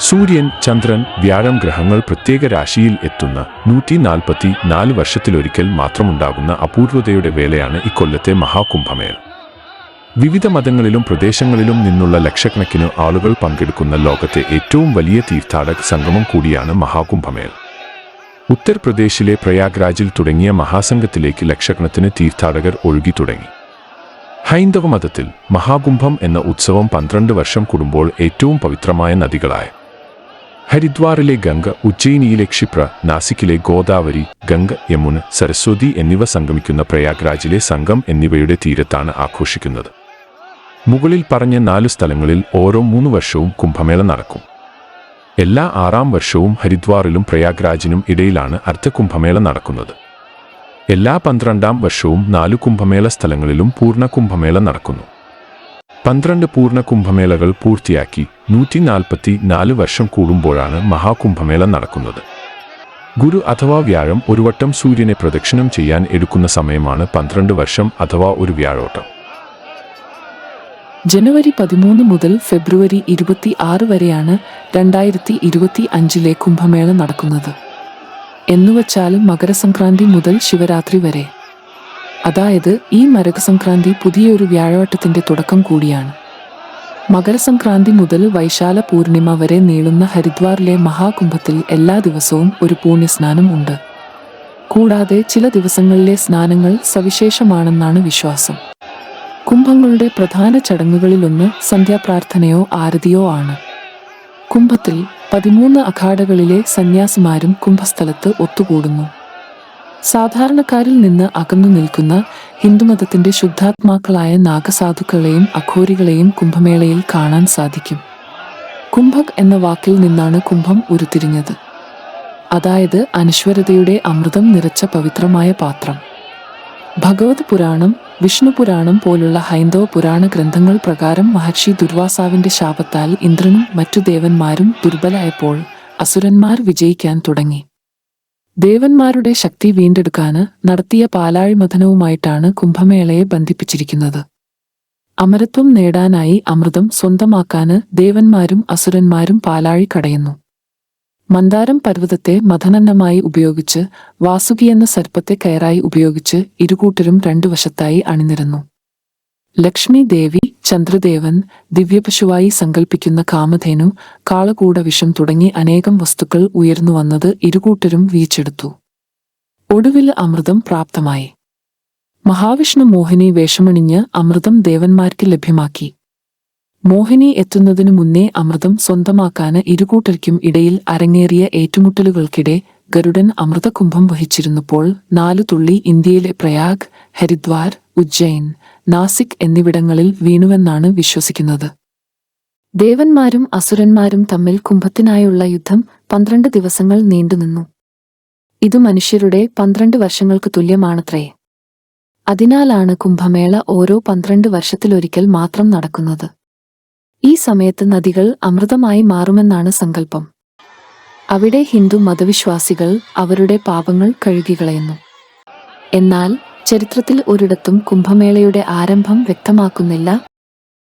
സൂര്യൻ ചന്ദ്രൻ വ്യാഴം ഗ്രഹങ്ങൾ പ്രത്യേക രാശിയിൽ എത്തുന്ന നൂറ്റി നാൽപ്പത്തി നാല് വർഷത്തിലൊരിക്കൽ മാത്രമുണ്ടാകുന്ന അപൂർവതയുടെ വേളയാണ് ഇക്കൊല്ലത്തെ മഹാകുംഭമേള. വിവിധ മതങ്ങളിലും പ്രദേശങ്ങളിലും നിന്നുള്ള ലക്ഷക്കണക്കിന് ആളുകൾ പങ്കെടുക്കുന്ന ലോകത്തെ ഏറ്റവും വലിയ തീർത്ഥാടക സംഗമം കൂടിയാണ് മഹാകുംഭമേള. ഉത്തർപ്രദേശിലെ പ്രയാഗ്രാജിൽ തുടങ്ങിയ മഹാസംഘത്തിലേക്ക് ലക്ഷക്കണക്കിന് തീർത്ഥാടകർ ഒഴുകി തുടങ്ങി. ഹൈന്ദവ മതത്തിൽ മഹാകുംഭം എന്ന ഉത്സവം പന്ത്രണ്ട് വർഷം കൂടുമ്പോൾ ഏറ്റവും പവിത്രമായ നദികളായ ഹരിദ്വാറിലെ ഗംഗ ഉജ്ജയിനിയിലെ ക്ഷിപ്ര നാസിക്കിലെ ഗോദാവരി ഗംഗ യമുന സരസ്വതി എന്നിവ സംഗമിക്കുന്ന പ്രയാഗ്രാജിലെ സംഘം എന്നിവയുടെ തീരത്താണ് ആഘോഷിക്കുന്നത്. മുകളിൽ പറഞ്ഞ നാലു സ്ഥലങ്ങളിൽ ഓരോ മൂന്ന് വർഷവും കുംഭമേള നടക്കും. എല്ലാ ആറാം വർഷവും ഹരിദ്വാറിലും പ്രയാഗ്രാജിനും ഇടയിലാണ് അർദ്ധകുംഭമേള നടക്കുന്നത്. എല്ലാ പന്ത്രണ്ടാം വർഷവും നാലു കുംഭമേള സ്ഥലങ്ങളിലും പൂർണ കുംഭമേള നടക്കുന്നു. പന്ത്രണ്ട് പൂർണ കുംഭമേളകൾ പൂർത്തിയാക്കി നൂറ്റി നാൽപ്പത്തി നാല് വർഷം കൂടുമ്പോഴാണ് മഹാകുംഭമേള നടക്കുന്നത്. ഗുരു അഥവാ വ്യാഴം ഒരു വട്ടം സൂര്യനെ പ്രദക്ഷിണം ചെയ്യാൻ എടുക്കുന്ന സമയമാണ് പന്ത്രണ്ട് വർഷം അഥവാ ഒരു വ്യാഴോട്ടം. ജനുവരി പതിമൂന്ന് മുതൽ ഫെബ്രുവരി ഇരുപത്തി ആറ് വരെയാണ് രണ്ടായിരത്തി ഇരുപത്തി അഞ്ചിലെ കുംഭമേള നടക്കുന്നത്. എന്നുവച്ചാലും മകരസംക്രാന്തി മുതൽ ശിവരാത്രി വരെ. അതായത് ഈ മരകസംക്രാന്തി പുതിയൊരു വ്യാഴവട്ടത്തിന്റെ തുടക്കം കൂടിയാണ്. മകരസംക്രാന്തി മുതൽ വൈശാല പൂർണിമ വരെ നീളുന്ന ഹരിദ്വാറിലെ മഹാകുംഭത്തിൽ എല്ലാ ദിവസവും ഒരു പുണ്യസ്നാനം ഉണ്ട്. കൂടാതെ ചില ദിവസങ്ങളിലെ സ്നാനങ്ങൾ സവിശേഷമാണെന്നാണ് വിശ്വാസം. കുംഭങ്ങളുടെ പ്രധാന ചടങ്ങുകളിലൊന്ന് സന്ധ്യാപ്രാർത്ഥനയോ ആരതിയോ ആണ്. കുംഭത്തിൽ പതിമൂന്ന് അഖാഡകളിലെ സന്യാസിമാരും കുംഭസ്ഥലത്ത് ഒത്തുകൂടുന്നു. സാധാരണക്കാരിൽ നിന്ന് അകന്നു നിൽക്കുന്ന ഹിന്ദുമതത്തിന്റെ ശുദ്ധാത്മാക്കളായ നാഗസാധുക്കളെയും അഘോരികളെയും കുംഭമേളയിൽ കാണാൻ സാധിക്കും. കുംഭക് എന്ന വാക്കിൽ നിന്നാണ് കുംഭം ഉരുത്തിരിഞ്ഞത്. അതായത് അനശ്വരതയുടെ അമൃതം നിറച്ച പവിത്രമായ പാത്രം. ഭഗവത് പുരാണം വിഷ്ണു പുരാണം പോലുള്ള ഹൈന്ദവ പുരാണ ഗ്രന്ഥങ്ങൾ പ്രകാരം മഹർഷി ദുർവാസാവിന്റെ ശാപത്താൽ ഇന്ദ്രനും മറ്റു ദേവന്മാരും ദുർബലായപ്പോൾ അസുരന്മാർ വിജയിക്കാൻ തുടങ്ങി. ദേവന്മാരുടെ ശക്തി വീണ്ടെടുക്കാന് നടത്തിയ പാലാഴി പാലാഴിമഥനവുമായിട്ടാണ് കുംഭമേളയെ ബന്ധിപ്പിച്ചിരിക്കുന്നത്. അമരത്വം നേടാനായി അമൃതം സ്വന്തമാക്കാന് ദേവന്മാരും അസുരന്മാരും പാലാഴി കടയുന്നു. മന്ദാരം പർവതത്തെ മഥനന്നമായി ഉപയോഗിച്ച് വാസുകി എന്ന സർപ്പത്തെ കയറായി ഉപയോഗിച്ച് ഇരുകൂട്ടരും രണ്ടു വശത്തായി അണിനിരന്നു. ലക്ഷ്മി ദേവി ചന്ദ്രദേവൻ ദിവ്യപശുവായി സങ്കൽപ്പിക്കുന്ന കാമധേനു കാളകൂട വിഷം തുടങ്ങി അനേകം വസ്തുക്കൾ ഉയർന്നു വന്നത് ഇരുകൂട്ടരും വീച്ചെടുത്തു. ഒടുവിൽ അമൃതം പ്രാപ്തമായി. മഹാവിഷ്ണു മോഹിനി വേഷമണിഞ്ഞ് അമൃതം ദേവന്മാർക്ക് ലഭ്യമാക്കി. മോഹിനി എത്തുന്നതിനു മുന്നേ അമൃതം സ്വന്തമാക്കാന് ഇരുകൂട്ടർക്കും ഇടയിൽ അരങ്ങേറിയ ഏറ്റുമുട്ടലുകൾക്കിടെ ഗരുഡൻ അമൃതകുംഭം വഹിച്ചിരുന്നപ്പോൾ നാലു തുള്ളി ഇന്ത്യയിലെ പ്രയാഗ് ഹരിദ്വാർ ഉജ്ജയിൻ നാസിക് എന്നിവിടങ്ങളിൽ വീണുവെന്നാണ് വിശ്വസിക്കുന്നത്. ദേവന്മാരും അസുരന്മാരും തമ്മിൽ കുംഭത്തിനായുള്ള യുദ്ധം പന്ത്രണ്ട് ദിവസങ്ങൾ നീണ്ടുനിന്നു ഇത് മനുഷ്യരുടെ പന്ത്രണ്ട് വർഷങ്ങൾക്ക് തുല്യമാണത്രേ. അതിനാലാണ് കുംഭമേള ഓരോ പന്ത്രണ്ട് വർഷത്തിലൊരിക്കൽ മാത്രം നടക്കുന്നത്. ഈ സമയത്ത് നദികൾ അമൃതമായി മാറുമെന്നാണ് സങ്കല്പം. അവിടെ ഹിന്ദു മതവിശ്വാസികൾ അവരുടെ പാപങ്ങൾ കഴുകികളയുന്നു. എന്നാൽ ചരിത്രത്തിൽ ഒരിടത്തും കുംഭമേളയുടെ ആരംഭം വ്യക്തമാക്കുന്നില്ല.